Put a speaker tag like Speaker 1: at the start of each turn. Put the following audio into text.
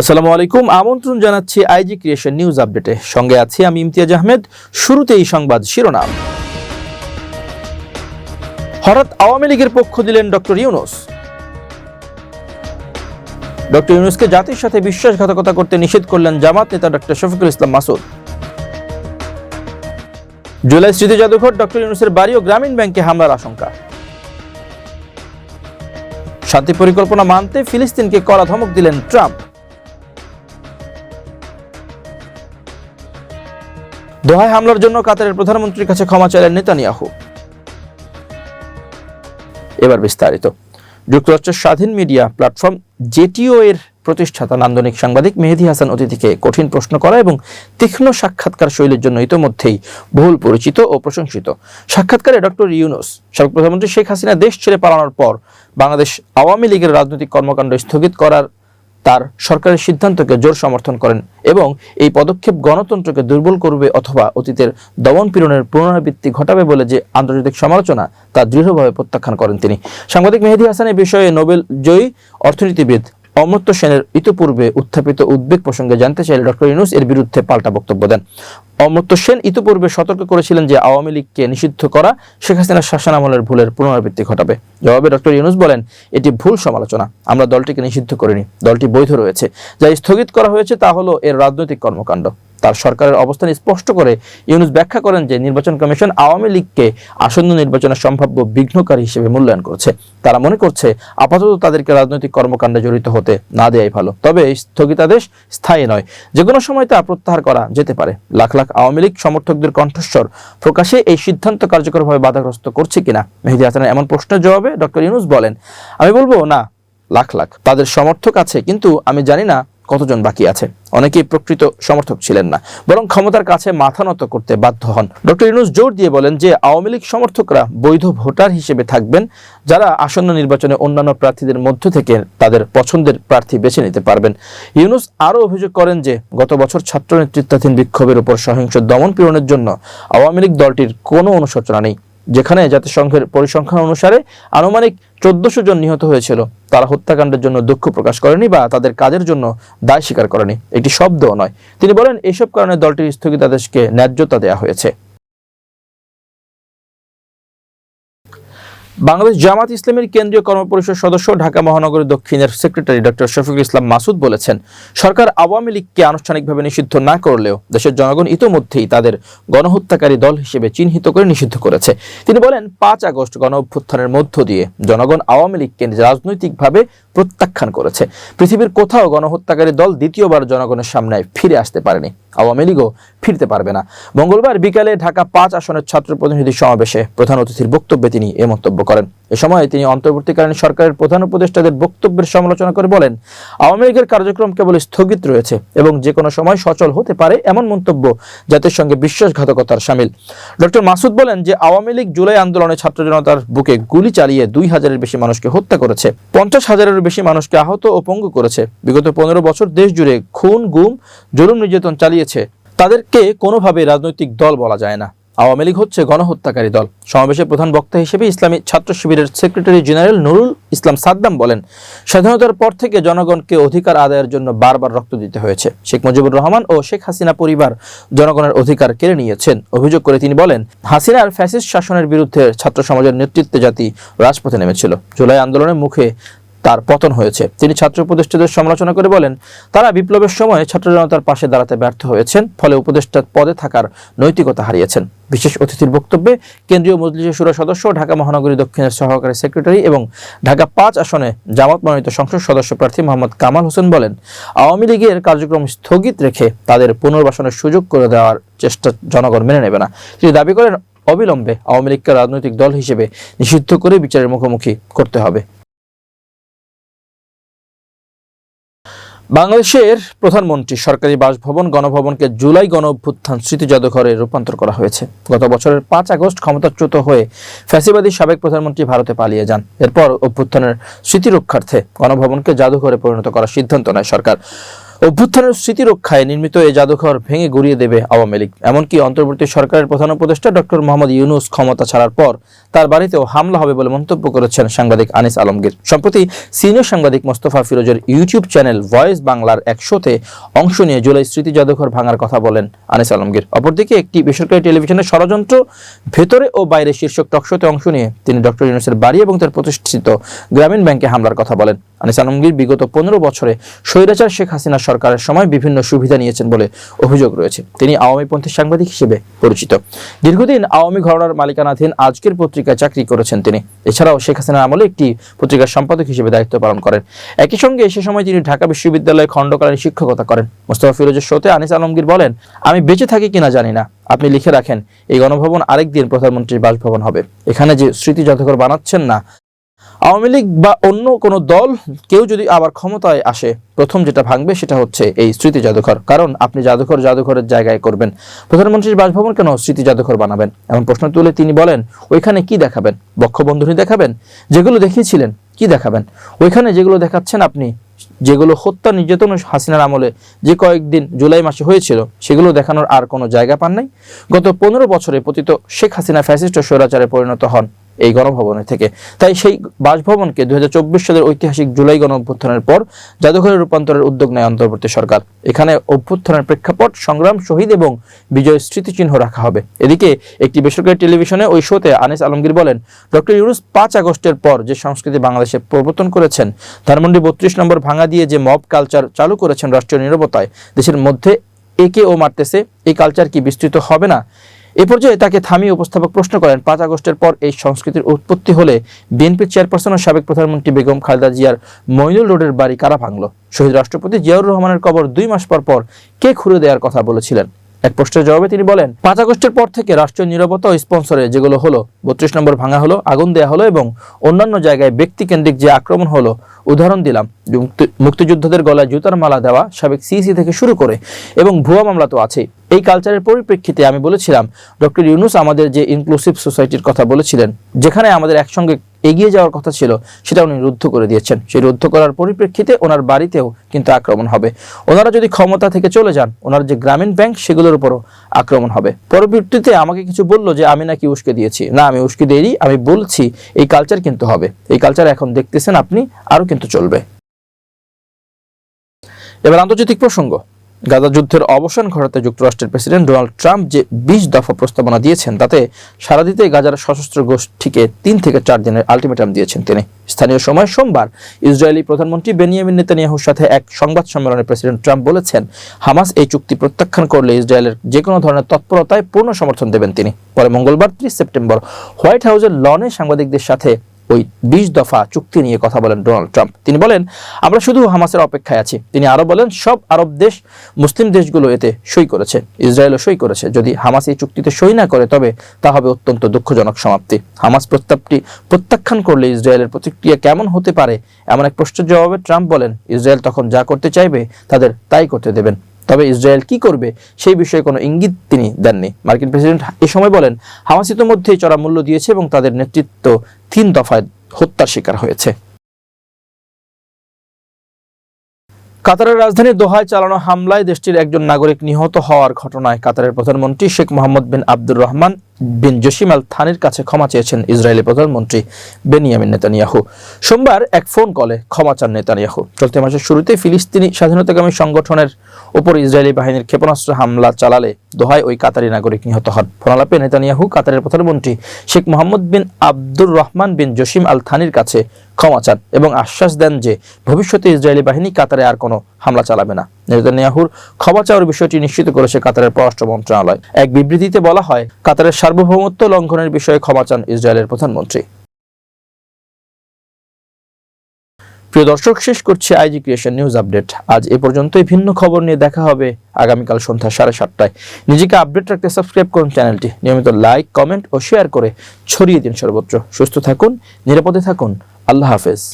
Speaker 1: আসসালামু আলাইকুম আমন্ত্রণ জানাচ্ছি আইজি ক্রিয়েশন নিউজ আপডেটে সঙ্গে আছি আমি ইমতিয়াজ আহমেদ শুরুতে এই সংবাদ শিরোনাম হঠাৎ আওয়ামী লীগের পক্ষ দিলেন ডক্টর ইউনুস ডক্টর ইউনুসকে জাতির সাথে বিশ্বাসঘাতকতা করতে নিষেধ করলেন জামাত নেতা ডক্টর শফিকুল ইসলাম মাসুদ জুলাই স্মৃতি জাদুঘর ডক্টর ইউনুসের বাড়ি ও গ্রামীণ ব্যাংকে হামলার আশঙ্কা শান্তি পরিকল্পনা মানতে ফিলিস্তিনকে কড়া ধমক দিলেন ট্রাম্প দোহায় হামলার জন্য কাতারের প্রধানমন্ত্রীর কাছে ক্ষমা চাইলেন নেতানিয়াহু এবার বিস্তারিত যুক্তরাষ্ট্রের স্বাধীন মিডিয়া প্ল্যাটফর্ম জেটিও এর প্রতিষ্ঠাতা নান্দনিক সাংবাদিক মেহেদি হাসান অতিথিকে কঠিন প্রশ্ন করা এবং তীক্ষ্ণ সাক্ষাৎকার শৈলীর জন্য ইতোমধ্যেই বহুল পরিচিত ও প্রশংসিত সাক্ষাৎকারে ডক্টর ইউনুস সাবেক প্রধানমন্ত্রী শেখ হাসিনা দেশ ছেড়ে পালানোর পর বাংলাদেশ আওয়ামী লীগের রাজনৈতিক কর্মকাণ্ড স্থগিত করার তার সরকারের সিদ্ধান্তকে জোর সমর্থন করেন এবং এই পদক্ষেপ গণতন্ত্রকে দুর্বল করবে অথবা অতীতের দমন পীড়নের পুনরাবৃত্তি ঘটাবে বলে যে আন্তর্জাতিক সমালোচনা তা দৃঢ়ভাবে প্রত্যাখ্যান করেন তিনি সাংবাদিক মেহেদি হাসান এ বিষয়ে নোবেল জয়ী অর্থনীতিবিদ অমর্ত্য সেনের ইতিপূর্বে উত্থাপিত উদ্বেগ প্রসঙ্গে জানতে চাইলে ডক্টর ইউনুস এর বিরুদ্ধে পাল্টা বক্তব্য দেন অমর্ত্য সেন ইতিপূর্বে সতর্ক করেছিলেন যে আওয়ামী লীগকে নিষিদ্ধ করা শেখ হাসিনার শাসন আমলের ভুলের পুনরাবৃত্তি ঘটাবে জবাবে ডক্টর ইউনুস বলেন এটি ভুল সমালোচনা আমরা দলটিকে নিষিদ্ধ করিনি দলটি বৈধ রয়েছে যা স্থগিত করা হয়েছে তা হলো এর রাজনৈতিক কর্মকাণ্ড তার সরকারের অবস্থান স্পষ্ট করে ইউনুস ব্যাখ্যা করেন যে নির্বাচন কমিশন আওয়ামী লীগকে আসন্ন নির্বাচনের সম্ভাব্য বিঘ্নকারী হিসেবে মূল্যায়ন করছে তারা মনে করছে আপাতত তাদেরকে রাজনৈতিক কর্মকাণ্ডে জড়িত হতে না দেয়াই ভালো তবে স্থগিতাদেশ স্থায়ী নয় যে কোনো সময় তা প্রত্যাহার করা যেতে পারে লাখ লাখ আওয়ামী লীগ সমর্থকদের কণ্ঠস্বর প্রকাশে এই সিদ্ধান্ত কার্যকরভাবে বাধাগ্রস্ত করছে কিনা মেহেদি হাসানের এমন প্রশ্নের জবাবে ডক্টর ইউনুস বলেন আমি বলবো না লাখ লাখ তাদের সমর্থক আছে কিন্তু আমি জানি না কতজন বাকি আছে অনেকেই প্রকৃত সমর্থক ছিলেন না বরং ক্ষমতার কাছে মাথা নত করতে বাধ্য হন ডক্টর ইউনুস জোর দিয়ে বলেন যে আওয়ামী লীগ সমর্থকরা বৈধ ভোটার হিসেবে থাকবেন যারা আসন্ন নির্বাচনে অন্যান্য প্রার্থীদের মধ্য থেকে তাদের পছন্দের প্রার্থী বেছে নিতে পারবেন ইউনুস আরও অভিযোগ করেন যে গত বছর ছাত্র নেতৃত্বাধীন বিক্ষোভের উপর সহিংস দমন পীড়নের জন্য আওয়ামী লীগ দলটির কোনো অনুশোচনা নেই যেখানে জাতিসংঘের পরিসংখ্যান অনুসারে আনুমানিক চোদ্দশো জন নিহত হয়েছিল তারা হত্যাকাণ্ডের জন্য দুঃখ প্রকাশ করেনি বা তাদের কাজের জন্য দায় স্বীকার করেনি একটি শব্দও নয় তিনি বলেন এসব কারণে দলটির স্থগিতাদেশকে ন্যায্যতা দেয়া হয়েছে বাংলাদেশ জামাত ইসলামের কেন্দ্রীয় কর্মপরিষদ সদস্য ঢাকা মহানগরী দক্ষিণের সেক্রেটারি ডক্টর শফিকুল ইসলাম মাসুদ বলেছেন সরকার আওয়ামী লীগকে আনুষ্ঠানিকভাবে নিষিদ্ধ না করলেও দেশের জনগণ ইতোমধ্যেই তাদের গণহত্যাকারী দল হিসেবে চিহ্নিত করে নিষিদ্ধ করেছে তিনি বলেন পাঁচ আগস্ট গণ অভ্যুত্থানের মধ্য দিয়ে জনগণ আওয়ামী লীগকে রাজনৈতিকভাবে প্রত্যাখ্যান করেছে পৃথিবীর কোথাও গণহত্যাকারী দল দ্বিতীয়বার জনগণের সামনে ফিরে আসতে পারেনি আওয়ামী লীগও ফিরতে পারবে না মঙ্গলবার বিকালে ঢাকা পাঁচ আসনের ছাত্র প্রতিনিধি সমাবেশে প্রধান অতিথির বক্তব্যে তিনি এ মন্তব্য করেন এ সময় তিনি অন্তর্বর্তীকালীন সরকারের প্রধান উপদেষ্টাদের বক্তব্যের সমালোচনা করে বলেন আওয়ামী লীগের কার্যক্রম কেবল স্থগিত রয়েছে এবং যে কোনো সময় সচল হতে পারে এমন মন্তব্য জাতির সঙ্গে বিশ্বাসঘাতকতার সামিল ডক্টর মাসুদ বলেন যে আওয়ামী লীগ জুলাই আন্দোলনে ছাত্র জনতার বুকে গুলি চালিয়ে দুই হাজারের বেশি মানুষকে হত্যা করেছে পঞ্চাশ হাজারের বেশি মানুষকে আহত ও পঙ্গু করেছে বিগত পনেরো বছর দেশ জুড়ে খুন গুম জরুম নির্যাতন চালিয়েছে তাদেরকে কোনোভাবে রাজনৈতিক দল বলা যায় না আওয়ামী লীগ হচ্ছে গণহত্যাকারী দল সমাবেশের প্রধান বক্তা হিসেবে ইসলামী ছাত্র শিবিরের সেক্রেটারি জেনারেল নুরুল ইসলাম সাদ্দাম বলেন স্বাধীনতার পর থেকে জনগণকে অধিকার আদায়ের জন্য বারবার রক্ত দিতে হয়েছে শেখ মুজিবুর রহমান ও শেখ হাসিনা পরিবার জনগণের অধিকার কেড়ে নিয়েছেন অভিযোগ করে তিনি বলেন হাসিনার ফ্যাসিস্ট শাসনের বিরুদ্ধে ছাত্র সমাজের নেতৃত্বে জাতি রাজপথে নেমেছিল জুলাই আন্দোলনের মুখে তার পতন হয়েছে তিনি ছাত্র উপদেষ্টাদের সমালোচনা করে বলেন তারা বিপ্লবের সময় ছাত্র জনতার পাশে দাঁড়াতে ব্যর্থ হয়েছেন ফলে উপদেষ্টা পদে থাকার নৈতিকতা হারিয়েছেন বিশেষ অতিথির বক্তব্যে কেন্দ্রীয় মজলিসের সুরা সদস্য ঢাকা মহানগরী দক্ষিণের সহকারী সেক্রেটারি এবং ঢাকা পাঁচ আসনে জামাত মনোনীত সংসদ সদস্য প্রার্থী মোহাম্মদ কামাল হোসেন বলেন আওয়ামী লীগের কার্যক্রম স্থগিত রেখে তাদের পুনর্বাসনের সুযোগ করে দেওয়ার চেষ্টা জনগণ মেনে নেবে না তিনি দাবি করেন অবিলম্বে আওয়ামী লীগকে রাজনৈতিক দল হিসেবে নিষিদ্ধ করে বিচারের মুখোমুখি করতে হবে বাংলাদেশের প্রধানমন্ত্রী সরকারি বাসভবন গণভবনকে জুলাই গণ অভ্যুত্থান স্মৃতি জাদুঘরে রূপান্তর করা হয়েছে গত বছরের পাঁচ আগস্ট ক্ষমতাচ্যুত হয়ে ফ্যাসিবাদী সাবেক প্রধানমন্ত্রী ভারতে পালিয়ে যান এরপর অভ্যুত্থানের স্মৃতি রক্ষার্থে গণভবনকে জাদুঘরে পরিণত করার সিদ্ধান্ত নেয় সরকার অভ্যুত্থানের স্মৃতি রক্ষায় নির্মিত এই জাদুঘর ভেঙে গুড়িয়ে দেবে আওয়ামী লীগ এমনকি অন্তর্বর্তী সরকারের প্রধান উপদেষ্টা ডক্টর মোহাম্মদ ইউনুস ক্ষমতা ছাড়ার পর তার বাড়িতেও হামলা হবে বলে মন্তব্য করেছেন সাংবাদিক আনিস আলমগীর সম্প্রতি সিনিয়র সাংবাদিক মোস্তফা ফিরোজের ইউটিউব চ্যানেল ভয়েস বাংলার শোতে অংশ নিয়ে জুলাই স্মৃতি জাদুঘর ভাঙার কথা বলেন আনিস আলমগীর অপরদিকে একটি বেসরকারি টেলিভিশনের ষড়যন্ত্র ভেতরে ও বাইরে শীর্ষক টকশোতে অংশ নিয়ে তিনি ডক্টর ইউনুসের বাড়ি এবং তার প্রতিষ্ঠিত গ্রামীণ ব্যাংকে হামলার কথা বলেন আনিস আলমগীর বিগত পনেরো বছরে স্বৈরাচার শেখ হাসিনা সরকারের সময় বিভিন্ন সুবিধা নিয়েছেন বলে অভিযোগ রয়েছে তিনি আওয়ামীপন্থী সাংবাদিক হিসেবে পরিচিত দীর্ঘদিন আওয়ামী ঘরনার মালিকানাধীন আজকের পত্রিকা পত্রিকায় চাকরি করেছেন তিনি এছাড়াও শেখ হাসিনার আমলে একটি পত্রিকার সম্পাদক হিসেবে দায়িত্ব পালন করেন একই সঙ্গে সে সময় তিনি ঢাকা বিশ্ববিদ্যালয়ে খণ্ডকালীন শিক্ষকতা করেন মোস্তফা ফিরোজের শোতে আনিস আলমগীর বলেন আমি বেঁচে থাকি কিনা জানি না আপনি লিখে রাখেন এই গণভবন আরেকদিন প্রধানমন্ত্রীর বাসভবন হবে এখানে যে স্মৃতি জাদুঘর বানাচ্ছেন না আওয়ামী লীগ বা অন্য কোনো দল কেউ যদি আবার ক্ষমতায় আসে প্রথম যেটা ভাঙবে সেটা হচ্ছে এই স্মৃতি জাদুঘর কারণ আপনি জাদুঘর জাদুঘরের জায়গায় করবেন প্রধানমন্ত্রীর বাসভবন কেন স্মৃতি জাদুঘর বানাবেন এমন প্রশ্ন তুলে তিনি বলেন ওইখানে কি দেখাবেন বক্ষবন্ধনী দেখাবেন যেগুলো দেখিয়েছিলেন কি দেখাবেন ওইখানে যেগুলো দেখাচ্ছেন আপনি যেগুলো হত্যা নির্যাতন হাসিনার আমলে যে কয়েকদিন জুলাই মাসে হয়েছিল সেগুলো দেখানোর আর কোনো জায়গা পান নাই গত পনেরো বছরে পতিত শেখ হাসিনা ফ্যাসিস্ট স্বৈরাচারে পরিণত হন এই গণভবনে থেকে তাই সেই বাসভবনকে দুই সালের ঐতিহাসিক জুলাই গণ অভ্যুত্থানের পর জাদুঘরে রূপান্তরের উদ্যোগ নেয় অন্তর্বর্তী সরকার এখানে অভ্যুত্থানের প্রেক্ষাপট সংগ্রাম শহীদ এবং বিজয় স্মৃতিচিহ্ন রাখা হবে এদিকে একটি বেসরকারি টেলিভিশনে ওই শোতে আনিস আলমগীর বলেন ডক্টর ইউনুস পাঁচ আগস্টের পর যে সংস্কৃতি বাংলাদেশে প্রবর্তন করেছেন ধানমন্ডি বত্রিশ নম্বর ভাঙা দিয়ে যে মব কালচার চালু করেছেন রাষ্ট্রীয় নিরবতায় দেশের মধ্যে একে ও মারতেছে এই কালচার কি বিস্তৃত হবে না এ পর্যায়ে তাকে থামিয়ে উপস্থাপক প্রশ্ন করেন পাঁচ আগস্টের পর এই সংস্কৃতির উৎপত্তি হলে বিএনপির চেয়ারপারসন ও সাবেক প্রধানমন্ত্রী বেগম খালেদা জিয়ার মইনুল রোডের বাড়ি কারা ভাঙল শহীদ রাষ্ট্রপতি জিয়াউর রহমানের কবর দুই মাস পর পর কে খুঁড়ে দেওয়ার কথা বলেছিলেন এক প্রশ্নের জবাবে তিনি বলেন পাঁচ আগস্টের পর থেকে রাষ্ট্রীয় নিরাপত্তা ও স্পন্সরে যেগুলো হলো বত্রিশ নম্বর ভাঙা হলো আগুন দেয়া হলো এবং অন্যান্য জায়গায় ব্যক্তিকেন্দ্রিক যে আক্রমণ হলো উদাহরণ দিলাম মুক্তিযোদ্ধাদের গলায় জুতার মালা দেওয়া সাবেক সিসি থেকে শুরু করে এবং ভুয়া মামলা তো আছে এই কালচারের পরিপ্রেক্ষিতে আমি বলেছিলাম ডক্টর ইউনুস আমাদের যে ইনক্লুসিভ সোসাইটির কথা বলেছিলেন যেখানে আমাদের একসঙ্গে এগিয়ে যাওয়ার কথা ছিল সেটা উনি রুদ্ধ করে দিয়েছেন সেই রুদ্ধ করার পরিপ্রেক্ষিতে ওনার বাড়িতেও কিন্তু আক্রমণ হবে ওনারা যদি ক্ষমতা থেকে চলে যান ওনার যে গ্রামীণ ব্যাংক সেগুলোর উপরও আক্রমণ হবে পরবর্তীতে আমাকে কিছু বললো যে আমি নাকি উস্কে দিয়েছি না আমি উস্কে দিয়েই আমি বলছি এই কালচার কিন্তু হবে এই কালচার এখন দেখতেছেন আপনি আরও কিন্তু চলবে এবার আন্তর্জাতিক প্রসঙ্গ গাজা যুদ্ধের অবসান ঘটাতে যুক্তরাষ্ট্রের প্রেসিডেন্ট ডোনাল্ড ট্রাম্প যে বিশ দফা প্রস্তাবনা দিয়েছেন তাতে সারা দিতে গাজার সশস্ত্র গোষ্ঠীকে তিন থেকে চার দিনের আলটিমেটাম দিয়েছেন তিনি স্থানীয় সময় সোমবার ইসরায়েলি প্রধানমন্ত্রী বেনিয়ামিন নেতানিয়াহুর সাথে এক সংবাদ সম্মেলনে প্রেসিডেন্ট ট্রাম্প বলেছেন হামাস এই চুক্তি প্রত্যাখ্যান করলে ইসরায়েলের যে কোনো ধরনের তৎপরতায় পূর্ণ সমর্থন দেবেন তিনি পরে মঙ্গলবার ত্রিশ সেপ্টেম্বর হোয়াইট হাউসের লনে সাংবাদিকদের সাথে ওই বিশ দফা চুক্তি নিয়ে কথা বলেন ডোনাল্ড ট্রাম্প তিনি বলেন আমরা শুধু হামাসের অপেক্ষায় আছি তিনি আরও বলেন সব আরব দেশ মুসলিম দেশগুলো এতে সই করেছে ইসরায়েলও সই করেছে যদি হামাস এই চুক্তিতে সই না করে তবে তা হবে অত্যন্ত দুঃখজনক সমাপ্তি হামাস প্রস্তাবটি প্রত্যাখ্যান করলে ইসরায়েলের প্রতিক্রিয়া কেমন হতে পারে এমন এক প্রশ্নের জবাবে ট্রাম্প বলেন ইসরায়েল তখন যা করতে চাইবে তাদের তাই করতে দেবেন তবে ইসরায়েল কি করবে সেই বিষয়ে কোনো ইঙ্গিত তিনি দেননি মার্কিন প্রেসিডেন্ট এ সময় বলেন হামাস ইতিমধ্যে চড়া মূল্য দিয়েছে এবং তাদের নেতৃত্ব তিন দফায় হত্যার শিকার হয়েছে কাতারের রাজধানী দোহায় চালানো হামলায় দেশটির একজন নাগরিক নিহত হওয়ার ঘটনায় কাতারের প্রধানমন্ত্রী শেখ মোহাম্মদ বিন আব্দুর রহমান বিন জসিমাল থানির কাছে ক্ষমা চেয়েছেন ইসরায়েলি প্রধানমন্ত্রী বেনিয়ামিন নেতানিয়াহু সোমবার এক ফোন কলে ক্ষমা চান নেতানিয়াহু চলতি মাসের শুরুতে ফিলিস্তিনি স্বাধীনতাকামী সংগঠনের ওপর ইসরায়েলি বাহিনীর ক্ষেপণাস্ত্র হামলা চালালে দোহায় ওই কাতারি নাগরিক নিহত হন ফোনালাপে নেতানিয়াহু কাতারের প্রধানমন্ত্রী শেখ মোহাম্মদ বিন আব্দুর রহমান বিন জসিম আল থানির কাছে ক্ষমা চান এবং আশ্বাস দেন যে ভবিষ্যতে ইসরায়েলি বাহিনী কাতারে আর কোনো হামলা চালাবে না নেতানিয়াহুর ক্ষমা চাওয়ার বিষয়টি নিশ্চিত করেছে কাতারের পররাষ্ট্র মন্ত্রণালয় এক বিবৃতিতে বলা হয় কাতারের সার্বভৌমত্ব লঙ্ঘনের বিষয়ে ক্ষমা চান ইসরায়েলের প্রধানমন্ত্রী প্রিয় দর্শক শেষ করছে আইজি ক্রিয়েশন নিউজ আপডেট আজ এ পর্যন্তই ভিন্ন খবর নিয়ে দেখা হবে আগামীকাল সন্ধ্যা সাড়ে সাতটায় নিজেকে আপডেট রাখতে সাবস্ক্রাইব করুন চ্যানেলটি নিয়মিত লাইক কমেন্ট ও শেয়ার করে ছড়িয়ে দিন সর্বত্র সুস্থ থাকুন নিরাপদে থাকুন আল্লাহ হাফেজ